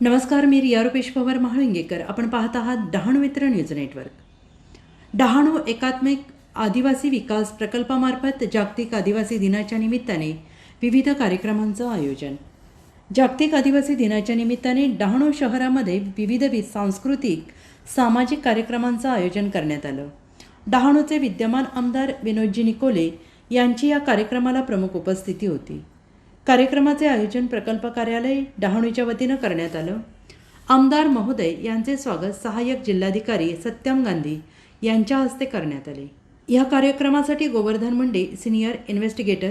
नमस्कार मी रिया रुपेश पवार महाळुंगेकर. आपण पाहत आहात डहाणू मित्र न्यूज नेटवर्क. डहाणू एकात्मिक आदिवासी विकास प्रकल्पामार्फत जागतिक आदिवासी दिनाच्या निमित्ताने विविध कार्यक्रमांचं आयोजन. जागतिक आदिवासी दिनाच्या निमित्ताने डहाणू शहरामध्ये विविध वि सांस्कृतिक सामाजिक कार्यक्रमांचं आयोजन करण्यात आलं. डहाणूचे विद्यमान आमदार विनोदजी निकोले यांची या कार्यक्रमाला प्रमुख उपस्थिती होती. कार्यक्रमाचे आयोजन प्रकल्प कार्यालय डहाणूच्या वतीनं करण्यात आलं. आमदार महोदय यांचे स्वागत सहाय्यक जिल्हाधिकारी सत्यम गांधी यांच्या हस्ते करण्यात आले. या कार्यक्रमासाठी गोवर्धन मुंडे सिनियर इन्व्हेस्टिगेटर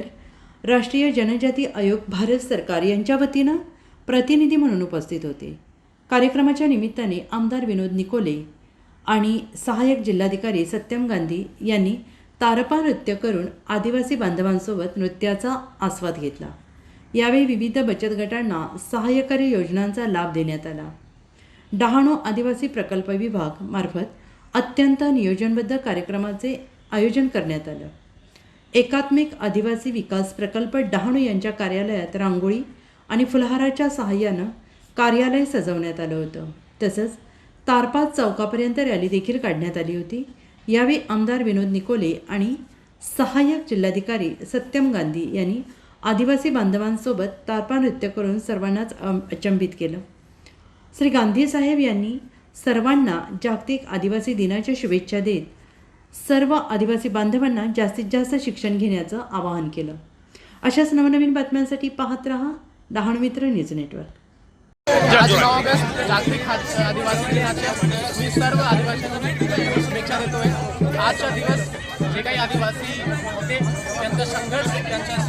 राष्ट्रीय जनजाती आयोग भारत सरकार यांच्या वतीनं प्रतिनिधी म्हणून उपस्थित होते. कार्यक्रमाच्या निमित्ताने आमदार विनोद निकोले आणि सहाय्यक जिल्हाधिकारी सत्यम गांधी यांनी तारपा नृत्य करून आदिवासी बांधवांसोबत नृत्याचा आस्वाद घेतला. यावेळी विविध बचत गटांना सहाय्यकारी योजनांचा लाभ देण्यात आला. डहाणू आदिवासी प्रकल्प विभाग मार्फत अत्यंत नियोजनबद्ध कार्यक्रमाचे आयोजन करण्यात आलं. एकात्मिक आदिवासी विकास प्रकल्प डहाणू यांच्या कार्यालयात रांगोळी आणि फुलहाराच्या सहाय्यानं कार्यालय सजवण्यात आलं होतं. तसंच तारपात चौकापर्यंत रॅली देखील काढण्यात आली होती. यावेळी आमदार विनोद निकोले आणि सहाय्यक जिल्हाधिकारी सत्यम गांधी यांनी आदिवासी बांधवांसोबत तारपा नृत्य करून सर्वांनाच अचंबित केलं. श्री गांधी साहेब यांनी सर्वांना जागतिक आदिवासी दिनाच्या शुभेच्छा देत सर्व आदिवासी बांधवांना जास्तीत जास्त शिक्षण घेण्याचं आवाहन केलं. अशाच नवनवीन बातम्यांसाठी पाहत रहा डहाणू मित्र न्यूज नेटवर्क. आज नऊ ऑगस्ट जागतिक आदिवासी दिनाच्या मी सर्व आदिवासींना शुभेच्छा देतोय. आजचा दिवस जे काही आदिवासी होते त्यांचा संघर्ष त्यांच्या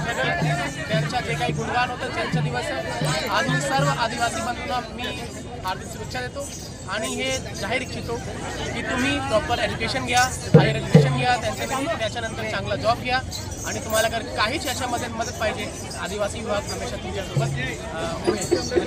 काही गुणगान होतं त्यांचा दिवस आहे. आज मी सर्व आदिवासी बंधूंना मी हार्दिक शुभेच्छा देतो. आणि हे जाहीर इच्छितो की तुम्ही प्रॉपर एज्युकेशन घ्या हायर एज्युकेशन घ्या त्यांच्यासाठी त्याच्यानंतर चांगला जॉब घ्या. आणि तुम्हाला जर काहीच याच्यामध्ये मदत पाहिजे आदिवासी विभाग हमेशा तुमच्यासोबत होईल.